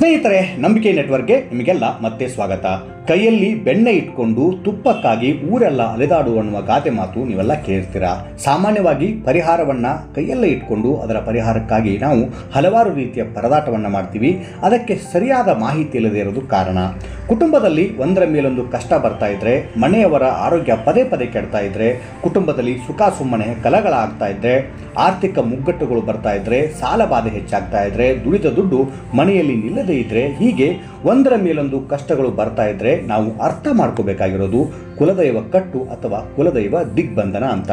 ಸ್ನೇಹಿತರೆ ನಂಬಿಕೆ ನೆಟ್ವರ್ಕ್ಗೆ ನಿಮಗೆಲ್ಲ ಮತ್ತೆ ಸ್ವಾಗತ. ಕೈಯಲ್ಲಿ ಬೆಣ್ಣೆ ಇಟ್ಕೊಂಡು ತುಪ್ಪಕ್ಕಾಗಿ ಊರೆಲ್ಲ ಅಲೆದಾಡು ಅನ್ನುವ ಗಾದೆ ಮಾತು ನೀವೆಲ್ಲ ಕೇಳ್ತೀರಾ? ಸಾಮಾನ್ಯವಾಗಿ ಪರಿಹಾರವನ್ನ ಕೈಯಲ್ಲೇ ಇಟ್ಕೊಂಡು ಅದರ ಪರಿಹಾರಕ್ಕಾಗಿ ನಾವು ಹಲವಾರು ರೀತಿಯ ಪರದಾಟವನ್ನ ಮಾಡ್ತೀವಿ. ಅದಕ್ಕೆ ಸರಿಯಾದ ಮಾಹಿತಿ ಇಲ್ಲದೆ ಇರೋದು ಕಾರಣ. ಕುಟುಂಬದಲ್ಲಿ ಒಂದರ ಮೇಲೊಂದು ಕಷ್ಟ ಬರ್ತಾ ಇದ್ರೆ, ಮನೆಯವರ ಆರೋಗ್ಯ ಪದೇ ಪದೇ ಕೆಡ್ತಾ ಇದ್ರೆ, ಕುಟುಂಬದಲ್ಲಿ ಸುಖ ಸುಮ್ಮನೆ ಕಲಗಳಾಗ್ತಾ ಇದ್ರೆ, ಆರ್ಥಿಕ ಮುಗ್ಗಟ್ಟುಗಳು ಬರ್ತಾ ಇದ್ರೆ, ಸಾಲ ಬಾಧೆ ಹೆಚ್ಚಾಗ್ತಾ ಇದ್ರೆ, ದುಡಿದ ದುಡ್ಡು ಮನೆಯಲ್ಲಿ ನಿಲ್ಲದೇ ಇದ್ರೆ ಹೀಗೆ ಒಂದರ ಮೇಲೊಂದು ಕಷ್ಟಗಳು ಬರ್ತಾ ಇದ್ರೆ ನಾವು ಅರ್ಥ ಮಾಡ್ಕೋಬೇಕಾಗಿರೋದು ಕುಲದೈವ ಕಟ್ಟು ಅಥವಾ ಕುಲದೈವ ದಿಗ್ಬಂಧನ ಅಂತ.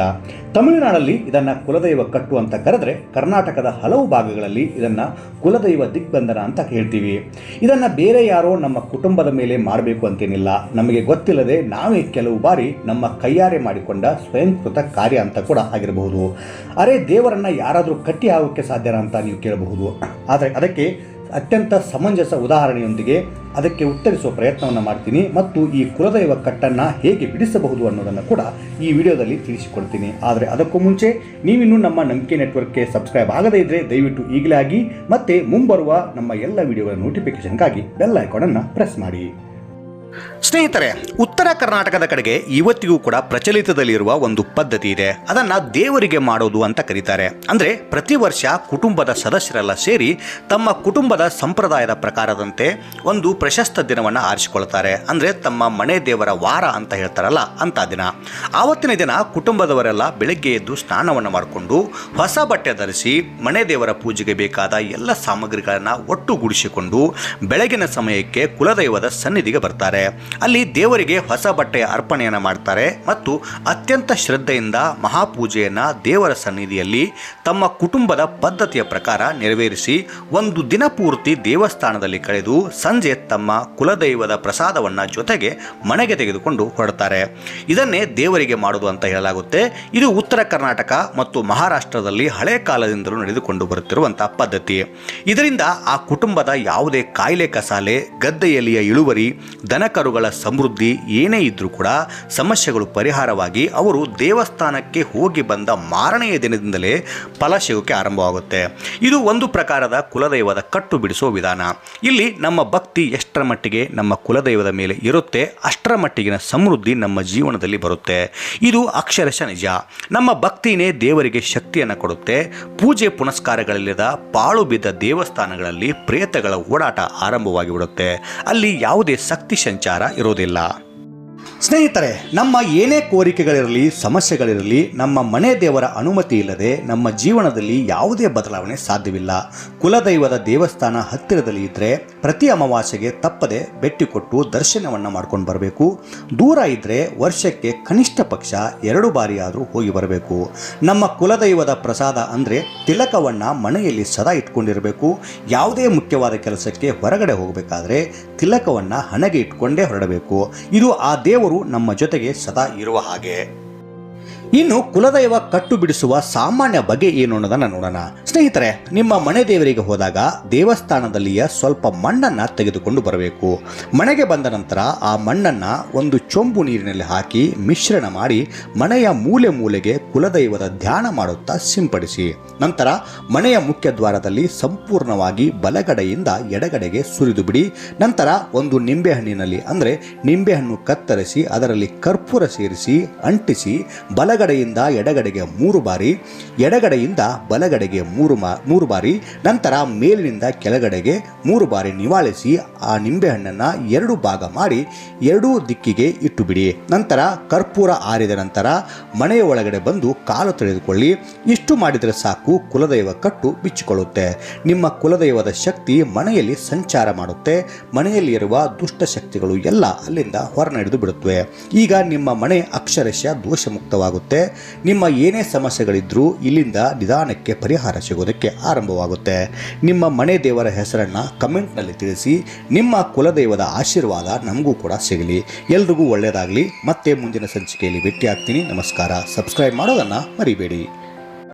ತಮಿಳುನಾಡಲ್ಲಿ ಇದನ್ನು ಕುಲದೈವ ಕಟ್ಟು ಅಂತ ಕರೆದ್ರೆ ಕರ್ನಾಟಕದ ಹಲವು ಭಾಗಗಳಲ್ಲಿ ಇದನ್ನು ಕುಲದೈವ ದಿಗ್ಬಂಧನ ಅಂತ ಹೇಳ್ತೀವಿ. ಇದನ್ನು ಬೇರೆ ಯಾರೋ ನಮ್ಮ ಕುಟುಂಬದ ಮೇಲೆ ಮಾಡಬೇಕು ಅಂತೇನಿಲ್ಲ. ನಮಗೆ ಗೊತ್ತಿಲ್ಲದೆ ನಾವೇ ಕೆಲವು ಬಾರಿ ನಮ್ಮ ಕೈಯಾರೆ ಮಾಡಿಕೊಂಡ ಸ್ವಯಂಕೃತ ಕಾರ್ಯ ಅಂತ ಕೂಡ ಆಗಿರಬಹುದು. ಅರೆ ದೇವರನ್ನು ಯಾರಾದರೂ ಕಟ್ಟಿ ಆಗೋಕ್ಕೆ ಸಾಧ್ಯನಾ ಅಂತ ನೀವು ಕೇಳಬಹುದು. ಆದರೆ ಅದಕ್ಕೆ ಅತ್ಯಂತ ಸಮಂಜಸ ಉದಾಹರಣೆಯೊಂದಿಗೆ ಅದಕ್ಕೆ ಉತ್ತರಿಸುವ ಪ್ರಯತ್ನವನ್ನು ಮಾಡ್ತೀನಿ ಮತ್ತು ಈ ಕುಲದೈವ ಕಟ್ಟನ್ನು ಹೇಗೆ ಬಿಡಿಸಬಹುದು ಅನ್ನೋದನ್ನು ಕೂಡ ಈ ವಿಡಿಯೋದಲ್ಲಿ ತಿಳಿಸಿಕೊಡ್ತೀನಿ. ಆದರೆ ಅದಕ್ಕೂ ಮುಂಚೆ ನೀವಿನ್ನು ನಮ್ಮ ನಂಬಿಕೆ ನೆಟ್ವರ್ಕ್ಗೆ ಸಬ್ಸ್ಕ್ರೈಬ್ ಆಗದೇ ಇದ್ದರೆ ದಯವಿಟ್ಟು ಈಗಲೇ ಆಗಿ ಮತ್ತೆ ಮುಂಬರುವ ನಮ್ಮ ಎಲ್ಲ ವಿಡಿಯೋಗಳ ನೋಟಿಫಿಕೇಶನ್ಗಾಗಿ ಬೆಲ್ ಐಕಾನನ್ನು ಪ್ರೆಸ್ ಮಾಡಿ. ಸ್ನೇಹಿತರೆ, ಉತ್ತರ ಕರ್ನಾಟಕದ ಕಡೆಗೆ ಇವತ್ತಿಗೂ ಕೂಡ ಪ್ರಚಲಿತದಲ್ಲಿರುವ ಒಂದು ಪದ್ಧತಿ ಇದೆ. ಅದನ್ನ ದೇವರಿಗೆ ಮಾಡೋದು ಅಂತ ಕರೀತಾರೆ. ಅಂದ್ರೆ ಪ್ರತಿ ವರ್ಷ ಕುಟುಂಬದ ಸದಸ್ಯರೆಲ್ಲ ಸೇರಿ ತಮ್ಮ ಕುಟುಂಬದ ಸಂಪ್ರದಾಯದ ಪ್ರಕಾರದಂತೆ ಒಂದು ಪ್ರಶಸ್ತ ದಿನವನ್ನು ಆರಿಸಿಕೊಳ್ತಾರೆ. ಅಂದ್ರೆ ತಮ್ಮ ಮನೆ ದೇವರ ವಾರ ಅಂತ ಹೇಳ್ತಾರಲ್ಲ ಅಂತ ದಿನ. ಆವತ್ತಿನ ದಿನ ಕುಟುಂಬದವರೆಲ್ಲ ಬೆಳಗ್ಗೆ ಎದ್ದು ಸ್ನಾನವನ್ನು ಮಾಡಿಕೊಂಡು ಹೊಸ ಬಟ್ಟೆ ಧರಿಸಿ ಮನೆ ದೇವರ ಪೂಜೆಗೆ ಬೇಕಾದ ಎಲ್ಲ ಸಾಮಗ್ರಿಗಳನ್ನು ಒಟ್ಟುಗೂಡಿಸಿಕೊಂಡು ಬೆಳಗಿನ ಸಮಯಕ್ಕೆ ಕುಲದೈವದ ಸನ್ನಿಧಿಗೆ ಬರ್ತಾರೆ. ಅಲ್ಲಿ ದೇವರಿಗೆ ಹೊಸ ಬಟ್ಟೆಯ ಅರ್ಪಣೆಯನ್ನು ಮಾಡ್ತಾರೆ ಮತ್ತು ಅತ್ಯಂತ ಶ್ರದ್ಧೆಯಿಂದ ಮಹಾಪೂಜೆಯನ್ನು ದೇವರ ಸನ್ನಿಧಿಯಲ್ಲಿ ತಮ್ಮ ಕುಟುಂಬದ ಪದ್ಧತಿಯ ಪ್ರಕಾರ ನೆರವೇರಿಸಿ ಒಂದು ದಿನ ಪೂರ್ತಿ ದೇವಸ್ಥಾನದಲ್ಲಿ ಕಳೆದು ಸಂಜೆ ತಮ್ಮ ಕುಲದೈವದ ಪ್ರಸಾದವನ್ನು ಜೊತೆಗೆ ಮನೆಗೆ ತೆಗೆದುಕೊಂಡು ಹೊರಡ್ತಾರೆ. ಇದನ್ನೇ ದೇವರಿಗೆ ಮಾಡೋದು ಅಂತ ಹೇಳಲಾಗುತ್ತೆ. ಇದು ಉತ್ತರ ಕರ್ನಾಟಕ ಮತ್ತು ಮಹಾರಾಷ್ಟ್ರದಲ್ಲಿ ಹಳೆ ಕಾಲದಿಂದಲೂ ನಡೆದುಕೊಂಡು ಬರುತ್ತಿರುವಂಥ ಪದ್ಧತಿ. ಇದರಿಂದ ಆ ಕುಟುಂಬದ ಯಾವುದೇ ಕಾಯಿಲೆ ಕಸಾಲೆ, ಗದ್ದೆಯಲ್ಲಿಯ ಇಳುವರಿ, ದನಕರುಗಳ ಸಮೃದ್ಧಿ ಏನೇ ಇದ್ರೂ ಕೂಡ ಸಮಸ್ಯೆಗಳು ಪರಿಹಾರವಾಗಿ ಅವರು ದೇವಸ್ಥಾನಕ್ಕೆ ಹೋಗಿ ಬಂದ ಮಾರನೆಯ ದಿನದಿಂದಲೇ ಫಲ ಸಿಗೋಕ್ಕೆ ಆರಂಭವಾಗುತ್ತೆ. ಇದು ಒಂದು ಪ್ರಕಾರದ ಕುಲದೈವದ ಕಟ್ಟು ಬಿಡಿಸುವ ವಿಧಾನ. ಇಲ್ಲಿ ನಮ್ಮ ಭಕ್ತಿ ಎಷ್ಟರ ಮಟ್ಟಿಗೆ ನಮ್ಮ ಕುಲದೈವದ ಮೇಲೆ ಇರುತ್ತೆ, ಅಷ್ಟರ ಮಟ್ಟಿಗಿನ ಸಮೃದ್ಧಿ ನಮ್ಮ ಜೀವನದಲ್ಲಿ ಬರುತ್ತೆ. ಇದು ಅಕ್ಷರಶಃ ನಿಜ. ನಮ್ಮ ಭಕ್ತಿನೇ ದೇವರಿಗೆ ಶಕ್ತಿಯನ್ನು ಕೊಡುತ್ತೆ. ಪೂಜೆ ಪುನಸ್ಕಾರಗಳಿಲ್ಲದ ಪಾಳು ಬಿದ್ದ ದೇವಸ್ಥಾನಗಳಲ್ಲಿ ಪ್ರೇತಗಳ ಓಡಾಟ ಆರಂಭವಾಗಿ ಬಿಡುತ್ತೆ ಅಲ್ಲಿ ಯಾವುದೇ ಶಕ್ತಿ ಸಂಚಾರ ಇರೋದಿಲ್ಲ ಸ್ನೇಹಿತರೆ, ನಮ್ಮ ಏನೇ ಕೋರಿಕೆಗಳಿರಲಿ, ಸಮಸ್ಯೆಗಳಿರಲಿ, ನಮ್ಮ ಮನೆ ದೇವರ ಅನುಮತಿ ಇಲ್ಲದೆ ನಮ್ಮ ಜೀವನದಲ್ಲಿ ಯಾವುದೇ ಬದಲಾವಣೆ ಸಾಧ್ಯವಿಲ್ಲ. ಕುಲದೈವದ ದೇವಸ್ಥಾನ ಹತ್ತಿರದಲ್ಲಿ ಇದ್ದರೆ ಪ್ರತಿ ಅಮಾವಾಸ್ಯೆಗೆ ತಪ್ಪದೆ ಬೆಟ್ಟಿ ಕೊಟ್ಟು ದರ್ಶನವನ್ನು ಮಾಡ್ಕೊಂಡು ಬರಬೇಕು. ದೂರ ಇದ್ದರೆ ವರ್ಷಕ್ಕೆ ಕನಿಷ್ಠ ಪಕ್ಷ ಎರಡು ಬಾರಿಯಾದರೂ ಹೋಗಿ ಬರಬೇಕು. ನಮ್ಮ ಕುಲದೈವದ ಪ್ರಸಾದ ಅಂದರೆ ತಿಲಕವನ್ನು ಮನೆಯಲ್ಲಿ ಸದಾ ಇಟ್ಕೊಂಡಿರಬೇಕು. ಯಾವುದೇ ಮುಖ್ಯವಾದ ಕೆಲಸಕ್ಕೆ ಹೊರಗಡೆ ಹೋಗಬೇಕಾದ್ರೆ ತಿಲಕವನ್ನು ಹಣೆಗೆ ಇಟ್ಕೊಂಡೇ ಹೊರಡಬೇಕು. ಇದು ಆ ದೇವರು ನಮ್ಮ ಜೊತೆಗೆ ಸದಾ ಇರುವ ಹಾಗೆ. ಇನ್ನು ಕುಲದೈವ ಕಟ್ಟು ಬಿಡಿಸುವ ಸಾಮಾನ್ಯ ಬಗೆ ಏನು ಅನ್ನೋದನ್ನ ನೋಡೋಣ. ಸ್ನೇಹಿತರೆ, ನಿಮ್ಮ ಮನೆ ದೇವರಿಗೆ ಹೋದಾಗ ದೇವಸ್ಥಾನದಲ್ಲಿಯ ಸ್ವಲ್ಪ ಮಣ್ಣನ್ನು ತೆಗೆದುಕೊಂಡು ಬರಬೇಕು. ಮನೆಗೆ ಬಂದ ನಂತರ ಆ ಮಣ್ಣನ್ನ ಒಂದು ಚೊಂಬು ನೀರಿನಲ್ಲಿ ಹಾಕಿ ಮಿಶ್ರಣ ಮಾಡಿ ಮನೆಯ ಮೂಲೆ ಮೂಲೆಗೆ ಕುಲದೈವದ ಧ್ಯಾನ ಮಾಡುತ್ತಾ ಸಿಂಪಡಿಸಿ. ನಂತರ ಮನೆಯ ಮುಖ್ಯ ದ್ವಾರದಲ್ಲಿ ಸಂಪೂರ್ಣವಾಗಿ ಬಲಗಡೆಯಿಂದ ಎಡಗಡೆಗೆ ಸುರಿದು ಬಿಡಿ. ನಂತರ ಒಂದು ನಿಂಬೆಹಣ್ಣಿನಲ್ಲಿ ಅಂದರೆ ನಿಂಬೆಹಣ್ಣು ಕತ್ತರಿಸಿ ಅದರಲ್ಲಿ ಕರ್ಪೂರ ಸೇರಿಸಿ ಅಂಟಿಸಿ ಬಲಗಡೆಯಿಂದ ಎಡಗಡೆಗೆ ಮೂರು ಬಾರಿ, ಎಡಗಡೆಯಿಂದ ಬಲಗಡೆಗೆ ಮೂರು ಮೂರು ಬಾರಿ, ನಂತರ ಮೇಲಿನಿಂದ ಕೆಳಗಡೆಗೆ ಮೂರು ಬಾರಿ ನಿವಾಳಿಸಿ ಆ ನಿಂಬೆಹಣ್ಣನ್ನು ಎರಡು ಭಾಗ ಮಾಡಿ ಎರಡೂ ದಿಕ್ಕಿಗೆ ಇಟ್ಟುಬಿಡಿ. ನಂತರ ಕರ್ಪೂರ ಆರಿದ ನಂತರ ಮನೆಯ ಒಳಗಡೆ ಬಂದು ಕಾಲು ತೆಗೆದುಕೊಳ್ಳಿ ಇಷ್ಟು ಮಾಡಿದರೆ ಸಾಕು, ಕುಲದೈವ ಕಟ್ಟು ಬಿಚ್ಚಿಕೊಳ್ಳುತ್ತೆ. ನಿಮ್ಮ ಕುಲದೈವದ ಶಕ್ತಿ ಮನೆಯಲ್ಲಿ ಸಂಚಾರ ಮಾಡುತ್ತೆ. ಮನೆಯಲ್ಲಿ ಇರುವ ದುಷ್ಟ ಶಕ್ತಿಗಳು ಎಲ್ಲ ಅಲ್ಲಿಂದ ಹೊರನಡೆದು ಬಿಡುತ್ತವೆ. ಈಗ ನಿಮ್ಮ ಮನೆ ಅಕ್ಷರಶಃ ದೋಷಮುಕ್ತವಾಗುತ್ತೆ ನಿಮ್ಮ ಏನೇ ಸಮಸ್ಯೆಗಳಿದ್ರೂ ಇಲ್ಲಿಂದ ನಿಧಾನಕ್ಕೆ ಪರಿಹಾರ ಸಿಗೋದಕ್ಕೆ ಆರಂಭವಾಗುತ್ತೆ. ನಿಮ್ಮ ಮನೆ ದೇವರ ಹೆಸರನ್ನು ಕಮೆಂಟ್ನಲ್ಲಿ ತಿಳಿಸಿ, ನಿಮ್ಮ ಕುಲದೈವದ ಆಶೀರ್ವಾದ ನಮಗೂ ಕೂಡ ಸಿಗಲಿ. ಎಲ್ರಿಗೂ ಒಳ್ಳೆಯದಾಗಲಿ. ಮತ್ತೆ ಮುಂದಿನ ಸಂಚಿಕೆಯಲ್ಲಿ ಭೇಟಿ ಆಗ್ತೀನಿ ನಮಸ್ಕಾರ. ಸಬ್ಸ್ಕ್ರೈಬ್ ಮಾಡೋದನ್ನು ಮರಿಬೇಡಿ.